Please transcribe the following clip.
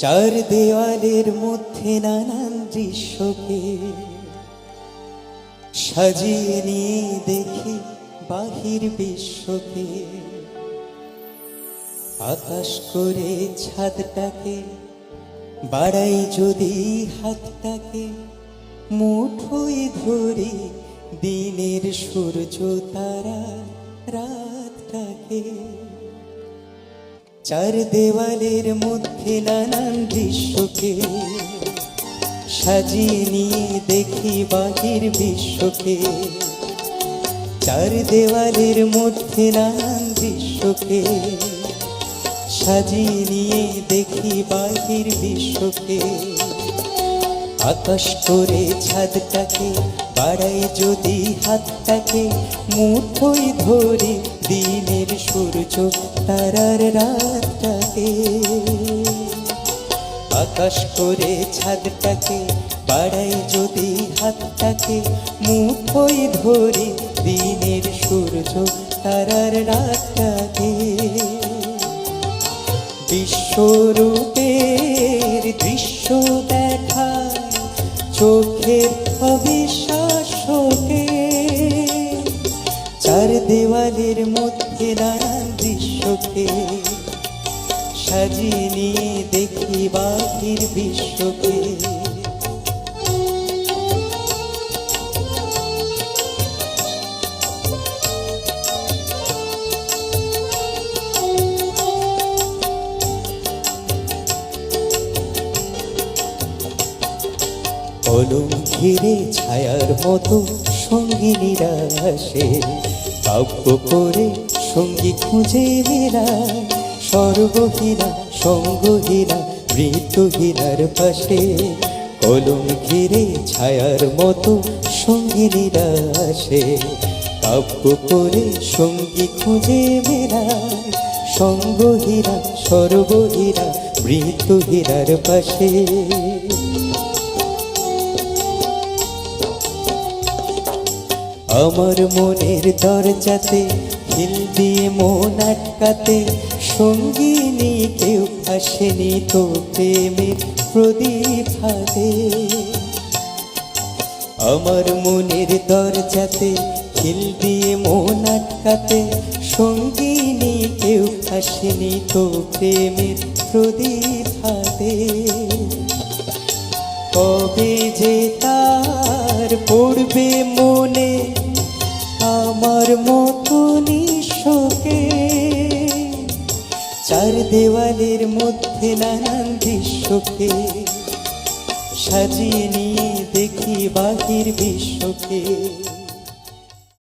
চার দেওয়ালের মধ্যে নানান দৃশ্যকে সাজিয়ে নিয়ে দেখি বাহির বিশ্বকে। আকাশ করে ছাদটাকে বাড়াই যদি হাতটাকে মুঠোয় ধরি দিনের সূর্য তারা রাতটাকে। চার দেওয়ালের মধ্যে নানান দৃশ্যকে সাজিয়ে নিয়ে দেখি বাহির বিশ্বকে। চার দেওয়ালের মধ্যে নানান দৃশ্যকে সাজিয়ে নিয়ে দেখি বাহির বিশ্বকে। আকাশ করে ছাদটাকে বাড়াই যদি হাতটাকে মুঠোই ধরে দিনের সূর্য তারার রাতটাকে। আকাশ করে ছাদটাকে বাড়াই যদি হাতটাকে মুঠোই ধরে দিনের সূর্য তারার রাতটাকে। বিশ্বরূপের দৃশ্য দেখায় চোখের অবিশ্বাসকে চার দেওয়ালের মধ্যে নানান দৃশ্যকে সাজিয়ে নিয়ে দেখি বাকির বিশ্বকে। কলম ঘিরে ছায়ার মতো সঙ্গিনীরা আসে কাব্য করে সঙ্গী খুঁজে বেড়ায় সর্বহীরা সঙ্গহীরা মৃত্যুহীনার পাশে, কলম ঘিরে ছায়ার মতো সঙ্গিনীরা আসে কাব্য করে সঙ্গী খুঁজে বেড়ায় সঙ্গহীরা সর্বহীরা মৃত্যুহীনার পাশে। আমার মনের দরজাতে হিল দিয়ে মন আটকাতে, সঙ্গিনী কেউ আসেনি তো প্রেমের প্রদীপ হাতে আমার মনের দরজাতে হিল দিয়ে মন আটকাতে, সঙ্গিনী কেউ আসেনি তো প্রেমের প্রদীপ চার দেওয়ালের মধ্যে নানান দৃশ্যকে সাজিয়ে নিয়ে দেখি বাহির বিশ্বকে।